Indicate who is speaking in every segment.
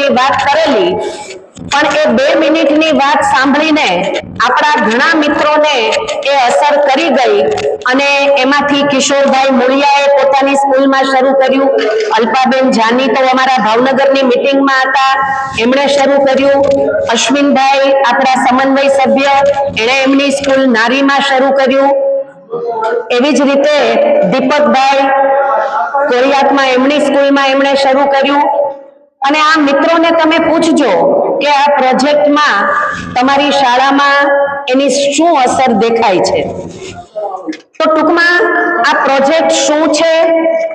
Speaker 1: મિત્રોની વાત કરેલી, પણ એ બે મિનિટની વાત સાંભળીને આપણા ઘણા મિત્રોને એ અસર કરી ગઈ અને એમાંથી કિશોરભાઈ મુળિયાએ પોતાની સ્કૂલમાં શરૂ કર્યું. અલ્પાબેન જાની તો અમારા ભાવનગરની મિટિંગમાં હતા. એમણે શરૂ કર્યું. અશ્વિનભાઈ આપણા સમન્વય સભ્ય, એણે એમની સ્કૂલ નારીમાં શરૂ કર્યું. એવી જ રીતે દીપકભાઈ કોરિયાતમાં એમની સ્કૂલમાં એમણે શરૂ કર્યું. અને આ મિત્રોને તમે પૂછજો કે આ પ્રોજેક્ટમાં તમારી શાળામાં એની શું અસર દેખાય છે? તો ટૂંકમાં આ પ્રોજેક્ટ શું છે?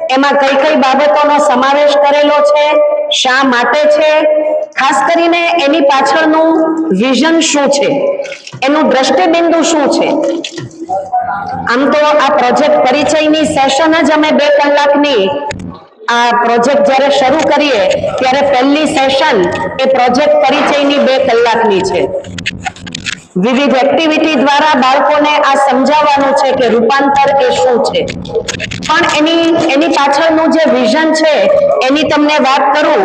Speaker 1: એમાં કઈ કઈ બાબતોનો સમાવેશ કરેલો છે? શા માટે છે? ખાસ કરીને એની પાછળનું વિઝન શું છે? એનું દ્રષ્ટિબિંદુ શું છે? આમ તો આ પ્રોજેક્ટ પરિચયની સેશન જ અમે બે કલાકની આ પ્રોજેક્ટ જ્યારે શરૂ કરીએ, ત્યારે પહેલી સેશન એ પ્રોજેક્ટ પરિચયની બે કલાકની છે. વિવિધ એક્ટિવિટી દ્વારા બાળકોને આ સમજાવવાનું છે કે રૂપાંતર એ શું છે. પણ એની એની પાછળનું જે વિઝન છે, એની તમને વાત કરું,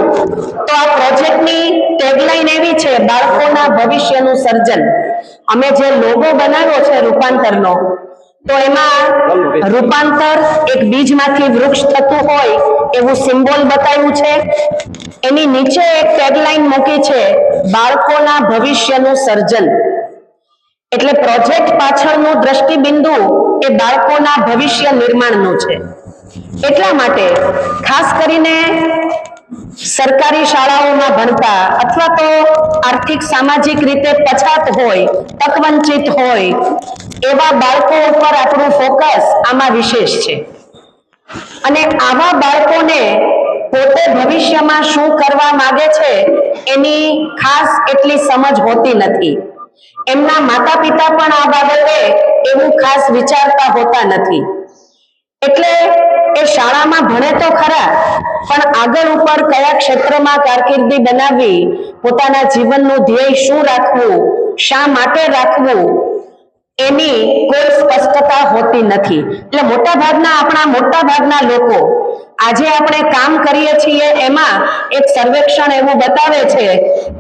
Speaker 1: તો આ પ્રોજેક્ટની ટેગલાઈન એવી છે, બાળકોના ભવિષ્યનું સર્જન. અમે જે લોગો બનાવ્યો છે રૂપાંતરનો તો એમાં રૂપાંતર એક બીજમાંથી વૃક્ષ થતું હોય એવું સિમ્બોલ બતાવ્યું છે. એની નીચે એક ટેગલાઈન મૂકી છે બાળકોના ભવિષ્યનું સર્જન. એટલે પ્રોજેક્ટ પાછળનું દ્રષ્ટિબિંદુ એ બાળકોના ભવિષ્ય નિર્માણનું છે. એટલા માટે ખાસ કરીને સરકારી શાળાઓમાં ભણતા અથવા તો આર્થિક, સામાજિક રીતે પછાત હોય, તકવંચિત હોય, એવા બાળકો ઉપર આપણું ફોકસ આમાં વિશેષ છે. અને આવા બાળકોને પોતે ભવિષ્યમાં શું કરવા માગે છે, એની ખાસ એટલી સમજ હોતી નથી. એમના માતા પિતા પણ આ બાબતે એવું ખાસ વિચારતા હોતા નથી. એટલે એ શાળામાં ભણે તો ખરા, પણ આગળ ઉપર કયા ક્ષેત્રમાં કારકિર્દી બનાવવી પોતાના જીવનનું ધ્યેય શું રાખવું, શા માટે રાખવું, એની કોઈ સ્પષ્ટતા હોતી નથી. એટલે મોટા ભાગના આપણા મોટા ભાગના લોકો, આજે આપણે કામ કરીએ છીએ એમાં એક સર્વેક્ષણ એવું બતાવે છે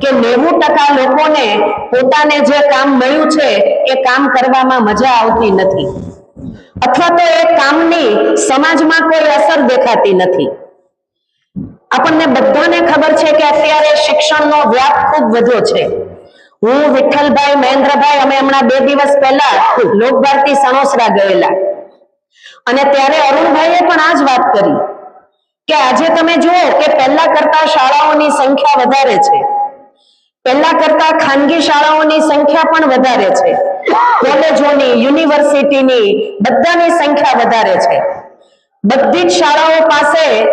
Speaker 1: કે નેવું ટકા લોકોને પોતાને જે કામ મળ્યું છે, એ કામ કરવામાં મજા આવતી નથી. અથવા તો એ કામની સમાજમાં કોઈ અસર દેખાતી નથી. આપણને બધાને ખબર છે કે અત્યારે શિક્ષણનો વ્યાપ ખૂબ વધ્યો છે. હું વિઠ્ઠલભાઈ મહેન્દ્રભાઈ, અમે હમણાં બે દિવસ પહેલા લોકભારતી સણોસરા ગયેલા. અને ત્યારે અરુણભાઈએ પણ આ જ વાત કરી કે આજે તમે જુઓ કે પહેલા કરતા શાળાઓની સંખ્યા વધારે છે. પહેલા કરતા ખાનગી શાળાઓની સંખ્યા પણ વધારે છે. કોલેજોની, યુનિવર્સિટીની બધાની સંખ્યા વધારે છે. બધી જ શાળાઓ પાસે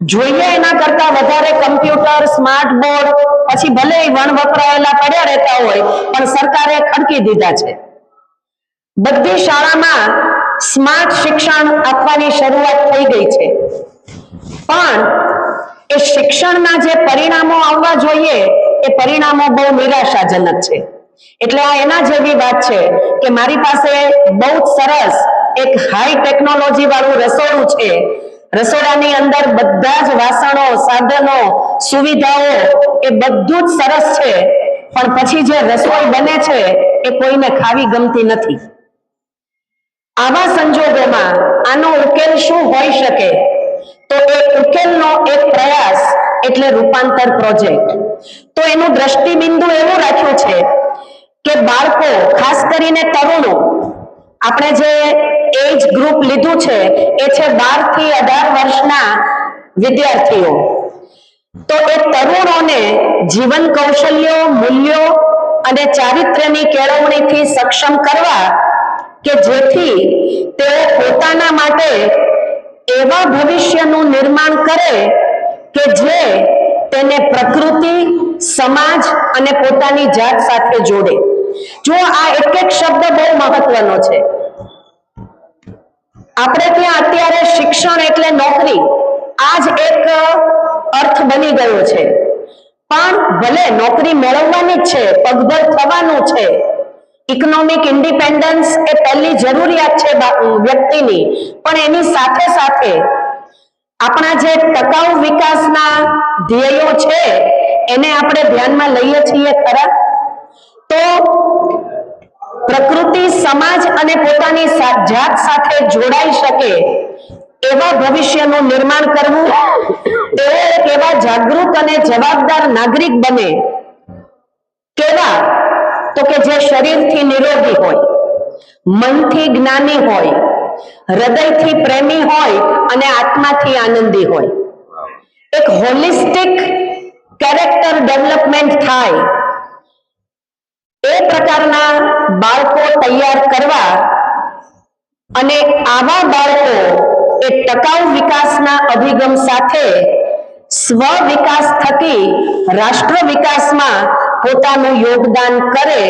Speaker 1: જોઈએ એના કરતા વધારે કમ્પ્યુટર, સ્માર્ટ બોર્ડ, પછી ભલે વણ વપરાયેલા પડ્યા રહેતા હોય, પણ સરકારે ખડકી દીધા છે. બધી શાળામાં સ્માર્ટ શિક્ષણ આપવાની શરૂઆત થઈ ગઈ છે. પણ એ શિક્ષણના જે પરિણામો આવવા જોઈએ, એ પરિણામો બહુ નિરાશાજનક છે. એટલે આ એના જેવી વાત છે કે મારી પાસે બહુ સરસ એક હાઈ ટેકનોલોજી વાળું રસોડું છે. રસોડાની અંદર બધા જ વાસણો, સાધનો, સુવિધાઓ એ બધું જ સરસ છે. પણ પછી જે રસોઈ બને છે એ કોઈને ખાવી ગમતી નથી. આવા સંજોગોમાં આનો ઉકેલ શું હોઈ શકે? તો એ ઉકેલનો એક પ્રયાસ એટલે રૂપાંતર પ્રોજેક્ટ. તો એનું દ્રષ્ટિબિંદુ એવું રાખ્યું છે કે બાળકો, ખાસ કરીને તરુણો, આપણે જે એજ ગ્રુપ લીધું છે, એ છે બારથી અઢાર વર્ષના વિદ્યાર્થીઓ. તો એ તરુણોને જીવન કૌશલ્યો, મૂલ્યો અને ચારિત્ર્યની કેળવણીથી સક્ષમ કરવા કે જેથી તેઓ પોતાના માટે એવા ભવિષ્યનું નિર્માણ કરે કે જે તેને પ્રકૃતિ, સમાજ અને પોતાની જાત સાથે જોડે. જો આ એક એક શબ્દ બહુ મહત્વનો છે. આપણે ત્યાં અત્યારે શિક્ષણ એટલે નોકરી આ જ એક અર્થ બની ગયો છે. પણ ભલે નોકરી મેળવવાની છે, પગભર થવાનું છે ઇકોનોમિક ઇન્ડિપેન્ડન્સ એ પહેલી જરૂરિયાત છે વ્યક્તિની. પણ એની સાથે સાથે આપણા જે ટકાઉ વિકાસના ધ્યેયો છે, એને આપણે ધ્યાનમાં લઈએ છીએ ખરા? તો પ્રકૃતિ, સમાજ અને પોતાની જાત સાથે જોડાઈ શકે એવા ભવિષ્યનું નિર્માણ કરવું, તેઓ એક એવા જાગૃત અને જવાબદાર નાગરિક બને. કેવા? તો કે જે શરીરથી નિરોગી હોય, મનથી જ્ઞાની હોય, હૃદયથી પ્રેમી હોય અને આત્માથી આનંદી હોય. એક હોલિસ્ટિક કેરેક્ટર ડેવલપમેન્ટ થાય. પ્રકારના બાળકો તૈયાર કરવા અને આવા બાળકો એ ટકાઉ વિકાસના અભિગમ સાથે સ્વ વિકાસ થકી રાષ્ટ્ર વિકાસમાં પોતાનું યોગદાન કરે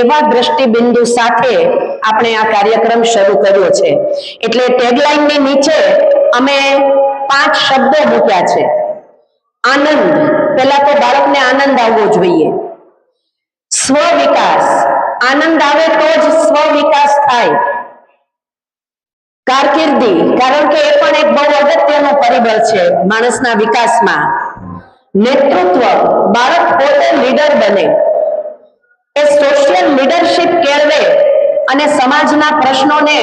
Speaker 1: એવા દ્રષ્ટિબિંદુ સાથે આપણે આ કાર્યક્રમ શરૂ કર્યો છે. એટલે ટેગલાઇનની નીચે અમે પાંચ શબ્દો મૂક્યા છે. આનંદ. પહેલા તો બાળકને આનંદ આવવો જોઈએ. સ્વ વિકાસ આનંદ આવે તો જ સ્વ વિકાસ થાય. કારકિર્દી, કારણ કે એ પણ એક બહુ અગત્યનું પરિબળ છે માણસના વિકાસમાં. નેતૃત્વ, બાળક પોતે લીડર બને. એ સોશિયલ લીડરશિપ કેળવે અને સમાજના પ્રશ્નોને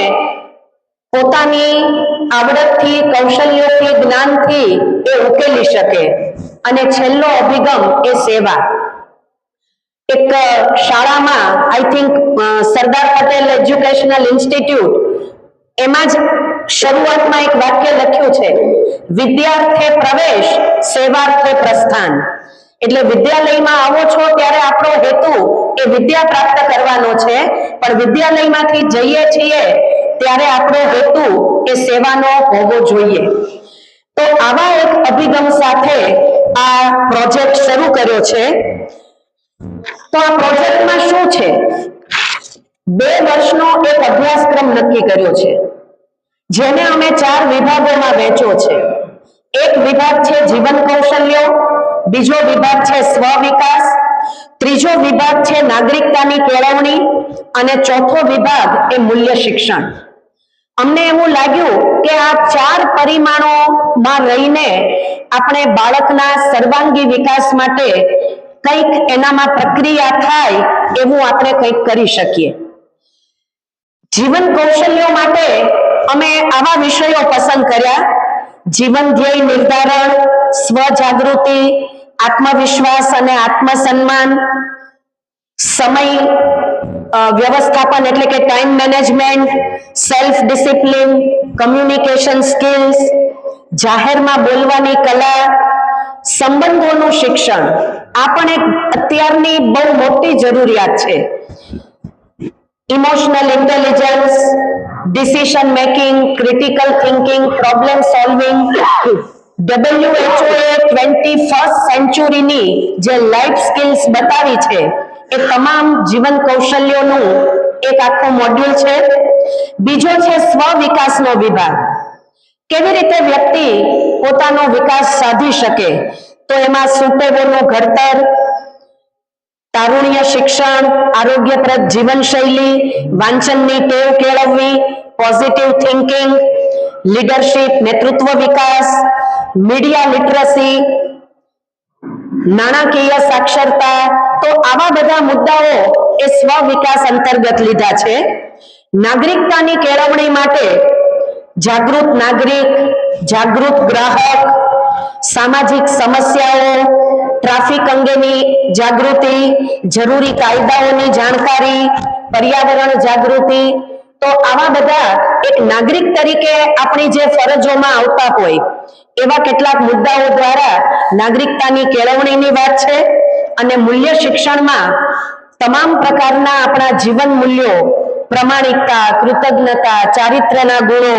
Speaker 1: પોતાની આવડતથી, કૌશલ્યોથી, જ્ઞાનથી એ ઉકેલી શકે. અને છેલ્લો અભિગમ એ સેવા. એક શાળામાં I think Sardar Patel educational institute એમાં જ શરૂઆતમાં એક વાક્ય લખ્યું છે, વિદ્યાર્થે પ્રવેશ, સેવાર્થે પ્રસ્થાન. એટલે વિદ્યાલયમાં આવો છો ત્યારે આપણો હેતુ એ વિદ્યા પ્રાપ્ત કરવાનો છે, પણ વિદ્યાલયમાંથી જઈએ છીએ ત્યારે આપણો હેતુ એ સેવાનો હોવો જોઈએ. તો આવા એક અભિગમ સાથે આ પ્રોજેક્ટ શરૂ કર્યો છે. તો આ પ્રોજેક્ટમાં શું છે? બે વર્ષનો એક અભ્યાસક્રમ નક્કી કર્યો છે, જેને અમે ચાર વિભાગોમાં વહેંચ્યો છે. એક વિભાગ છે જીવન કૌશલ્યો, બીજો વિભાગ છે સ્વ વિકાસ, ત્રીજો વિભાગ છે નાગરિકતાની કેળવણી, અને ચોથો વિભાગ એ મૂલ્ય શિક્ષણ. અમને એવું લાગ્યું કે આ ચાર પરિમાણોમાં રહીને આપણે બાળકના સર્વાંગી વિકાસ માટે કંઈક એનામાં પ્રક્રિયા થાય એવું આપણે કંઈક કરી શકીએ. જીવન કૌશલ્યો માટે અમે આવા વિષયો પસંદ કર્યા. જીવન ધ્યેય નિર્ધારણ સ્વ જાગૃતિ આત્મવિશ્વાસ અને આત્મસન્માન, સમય વ્યવસ્થાપન એટલે કે time management self discipline communication skills જાહેરમાં બોલવાની કલા, સંબંધોનું શિક્ષણ. આ પણ એક અત્યારની બહુ મોટી જરૂરિયાત છે. Emotional intelligence decision making critical thinking problem solving W H O એ ટ્વેન્ટી ફર્સ્ટ સેન્ચુરીની જે લાઈફ સ્કિલ્સ બતાવી છે, એ તમામ જીવન કૌશલ્યોનું એક આખું મોડ્યુલ છે. બીજો છે સ્વ વિકાસનો વિભાગ. કેવી રીતે વ્યક્તિ પોતાનો વિકાસ સાધી શકે? તો એમાં સુપોગોનું ઘડતર, તારુણ્ય શિક્ષણ, આરોગ્યપ્રદ જીવનશૈલી, વાંચનની ટેવ કેળવવી પોઝિટિવ થિંકિંગ લીડરશિપ નેતૃત્વ વિકાસ મીડિયા લિટરસી નાણાકીય સાક્ષરતા, તો આવા બધા મુદ્દાઓ એ સ્વ વિકાસ અંતર્ગત લીધા છે. નાગરિકતાની કેળવણી માટે જાગૃત નાગરિક, જાગૃત ગ્રાહક સામાજિક સમસ્યાઓ, ટ્રાફિક અંગેની જાગૃતિ, જરૂરી કાયદાઓની જાણકારી, પર્યાવરણ જાગૃતિ, તો આવા બધા એક નાગરિક તરીકે આપણી જે ફરજોમાં આવતા હોય, એવા કેટલાક મુદ્દાઓ દ્વારા નાગરિકતાની કેળવણીની વાત છે અને મૂલ્ય શિક્ષણમાં તમામ પ્રકારના આપણા જીવન મૂલ્યો, પ્રમાણિકતા, કૃતજ્ઞતા, ચારિત્ર્યના ગુણો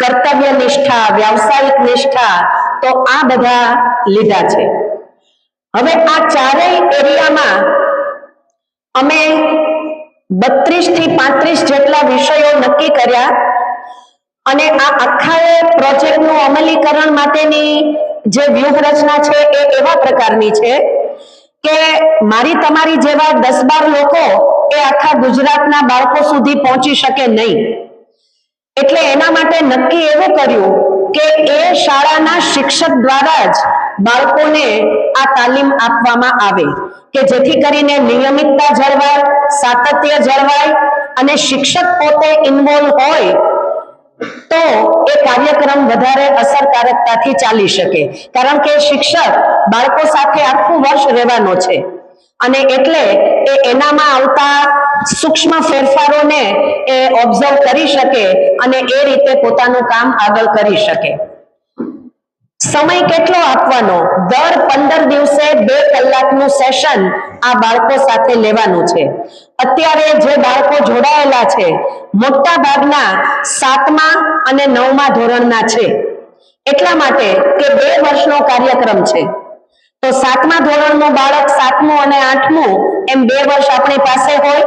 Speaker 1: કર્તવ્ય નિષ્ઠા વ્યાવસાયિક નિષ્ઠા તો આ બધા લીધા છે. હવે આ ચારેય એરિયામાં અમે બત્રીસથી પાંત્રીસ જેટલા વિષયો નક્કી કર્યા અને આ આખા પ્રોજેક્ટનું અમલીકરણ માટેની જે વ્યૂહરચના છે એ એવા પ્રકારની છે કે મારી તમારી જેવા દસ બાર લોકો એ આખા ગુજરાતના બાળકો સુધી પહોંચી શકે નહીં. એટલે એના માટે નક્કી એવું કર્યું કે એ શાળાના શિક્ષક દ્વારા જ બાળકોને આ તાલીમ આપવામાં આવે કે જેથી કરીને નિયમિતતા જળવાય, સાતત્ય જળવાય અને શિક્ષક પોતે ઇન્વોલ્વ હોય તો એ કાર્યક્રમ વધારે અસરકારકતાથી ચાલી શકે. કારણ કે શિક્ષક બાળકો સાથે આખું વર્ષ રહેવાનો છે. અને એટલે એ એનામાં આવતા સૂક્ષ્મ ફેરફારોને એ ઓબ્ઝર્વ કરી શકે અને એ રીતે પોતાનું કામ આગળ કરી શકે. સમય કેટલો આપવાનો? દર પંદર દિવસે બે કલાકનું સેશન આ બાળકો સાથે લેવાનું છે. અત્યારે જે બાળકો જોડાયેલા છે, મોટા ભાગના સાતમા અને નવમા ધોરણના છે. એટલા માટે કે બે વર્ષનો કાર્યક્રમ છે. તો સાતમા ધોરણનું બાળક સાતમું અને આઠમું એમ બે વર્ષ આપણી પાસે હોય.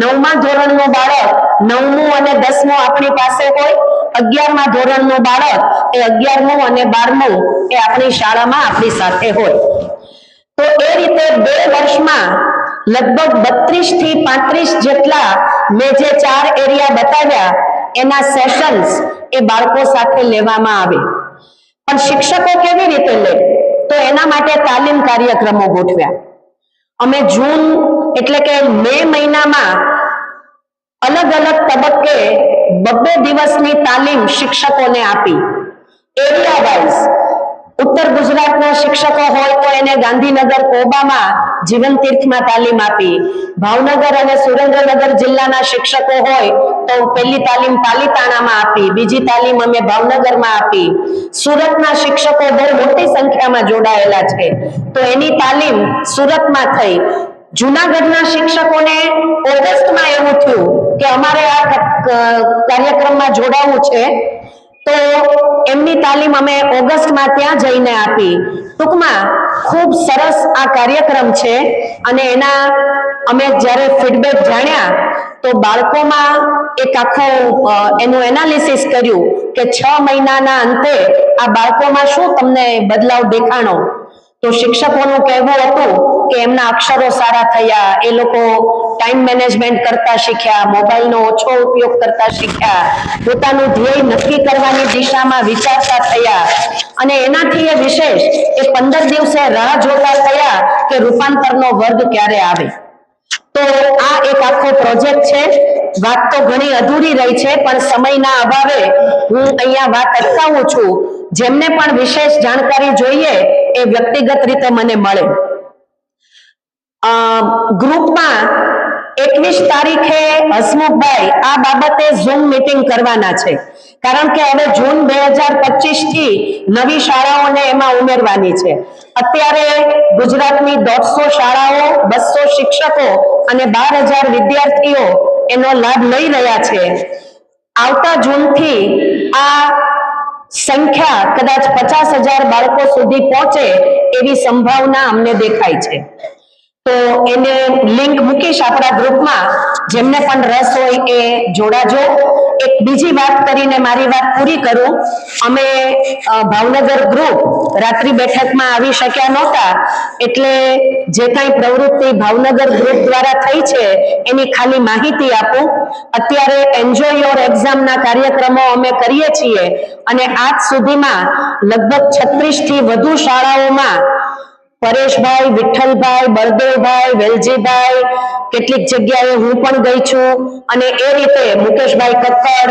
Speaker 1: નવમા ધોરણનું બાળક નવમું અને દસમું આપણી પાસે હોય. અગિયારમા ધોરણનું બાળક એ અગિયારમું અને બારમું એ આપણી શાળામાં આપણી સાથે હોય. તો એ રીતે બે વર્ષમાં લગભગ બત્રીસથી પાંત્રીસ જેટલા મેં જે ચાર એરિયા બતાવ્યા, એના સેશન્સ એ બાળકો સાથે લેવામાં આવે. પણ શિક્ષકો કેવી રીતે લે? તો એના માટે તાલીમ કાર્યક્રમો ગોઠવ્યા. અમે જૂન એટલે કે મે મહિનામાં અલગ અલગ તબક્કે બબ્બે દિવસની તાલીમ શિક્ષકોને આપી. એરિયા વાઇઝ ઉત્તર ગુજરાતના શિક્ષકો હોય તો એને ગાંધીનગર કોબામાં જીવન તીર્થમાં તાલીમ આપી. ભાવનગર અને સુરેન્દ્રનગર જિલ્લાના શિક્ષકો હોય તો પહેલી તાલીમ પાલીતાણામાં આપી. બીજી તાલીમ અમે ભાવનગરમાં આપી. સુરતના શિક્ષકો બહુ મોટી સંખ્યામાં જોડાયેલા છે. તો એની તાલીમ સુરતમાં થઈ. જુનાગઢના શિક્ષકોને ઓગસ્ટમાં એવું થયું કે અમારે આ કાર્યક્રમમાં જોડાવવું છે. તો એમની તાલીમ અમે ઓગસ્ટમાં ત્યાં જઈને આપી. ટૂંકમાં ખૂબ સરસ આ કાર્યક્રમ છે અને એના અમે જ્યારે ફીડબેક જાણ્યા, તો બાળકોમાં એક આખું એનું એનાલિસિસ કર્યું કે છ મહિનાના અંતે આ બાળકોમાં શું તમને બદલાવ દેખાણો. તો શિક્ષકોનું કહેવું હતું કે એમના અક્ષરો સારા થયા, એ લોકો ટાઈમ મેનેજમેન્ટ કરતા શીખ્યા મોબાઈલનો ઓછો ઉપયોગ કરતા શીખ્યા, પોતાનું ધ્યેય નક્કી કરવાની દિશામાં વિચારતા થયા. અને એનાથી એ વિશેષ એ પંદર દિવસે રાહ જોતા થયા કે રૂપાંતરનો વર્ગ ક્યારે આવે. તો આ એક આખો પ્રોજેક્ટ છે. વાત તો ઘણી અધૂરી રહી છે, પણ સમયના અભાવે હું અહીંયા વાત અટકાવું છું. જેમને પણ વિશેષ જાણકારી જોઈએ, એ વ્યક્તિગત રીતે મને મળે. ગ્રુપમાં એકવીસ તારીખે હસમુખભાઈ આ બાબતે ઝૂમ મીટિંગ કરવાના છે. કારણ કે હવે જૂન બે હજાર પચીસથી નવી શાળાઓને એમાં ઉમેરવાની છે. અત્યારે ગુજરાતની દોઢસો શાળાઓ, બસો શિક્ષકો અને બાર હજાર વિદ્યાર્થીઓ એનો લાભ લઈ રહ્યા છે. આવતા જૂનથી આ સંખ્યા કદાચ પચાસ હજાર બાળકો સુધી પહોંચે એવી સંભાવના અમને દેખાય છે. તો એને લિંક મૂકીશ આપણા ગ્રુપમાં જેમને પણ રસ હોય એ જોડાજો. એક બીજી વાત કરીને મારી વાત પૂરી કરું. અમે ભાવનગર ગ્રુપ રાત્રિ બેઠકમાં આવી શક્યા નહોતા. એટલે જે કાંઈ પ્રવૃત્તિ ભાવનગર ગ્રુપ દ્વારા થઈ છે, એની ખાલી માહિતી આપું. અત્યારે એન્જોય યોર એક્ઝામના કાર્યક્રમો અમે કરીએ છીએ. અને આજ સુધીમાં લગભગ છત્રીસથી વધુ શાળાઓમાં પરેશભાઈ, વિઠ્ઠલભાઈ, બળદેવભાઈ, વેલજીભાઈ, કેટલીક જગ્યાએ હું પણ ગઈ છું. અને એ રીતે મુકેશભાઈ કક્કડ,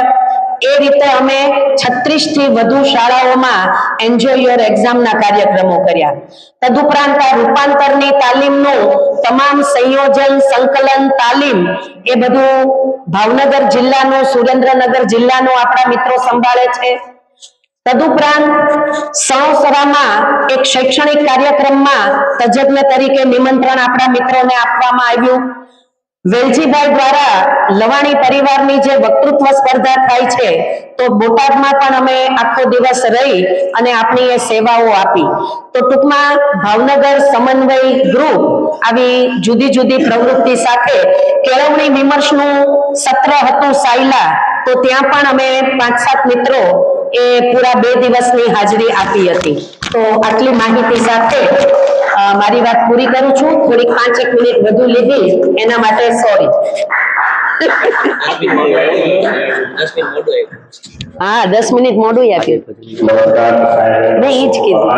Speaker 1: એ રીતે અમે છત્રીસથી વધુ શાળાઓમાં એન્જોય યોર એક્ઝામના કાર્યક્રમો કર્યા. તદુપરાંત આ રૂપાંતરની તાલીમનું તમામ સંયોજન, સંકલન, તાલીમ એ બધું ભાવનગર જિલ્લાનું, સુરેન્દ્રનગર જિલ્લાનું આપણા મિત્રો સંભાળે છે. તદુપરાંત સણોસરામાં એક શૈક્ષણિક કાર્યક્રમમાં તજજ્ઞ તરીકે નિમંત્રણ આપણા મિત્રોને આપવામાં આવ્યું. વેલજીભાઈ દ્વારા લવાણી પરિવારની જે વક્તૃત્વ સ્પર્ધા થાય છે, તો બોટાદમાં પણ અમે આખો દિવસ રહી અને આપણી એ સેવાઓ આપી. તો ટૂંકમાં ભાવનગર સમન્વય ગ્રુપ આવી જુદી જુદી પ્રવૃત્તિ સાથે કેળવણી વિમર્શનું સત્ર હતું સાયલા, તો ત્યાં પણ અમે પાંચ સાત મિત્રો એ પૂરા બે દિવસની હાજરી આપી હતી. તો આટલી માહિતી સાથે મારી વાત પૂરી કરું છું. થોડીક પાંચ એક મિનિટ વધુ લીધી એના માટે સોરી
Speaker 2: હા, દસ મિનિટ મોડું આપ્યું. મેં ઈ જ કીધું.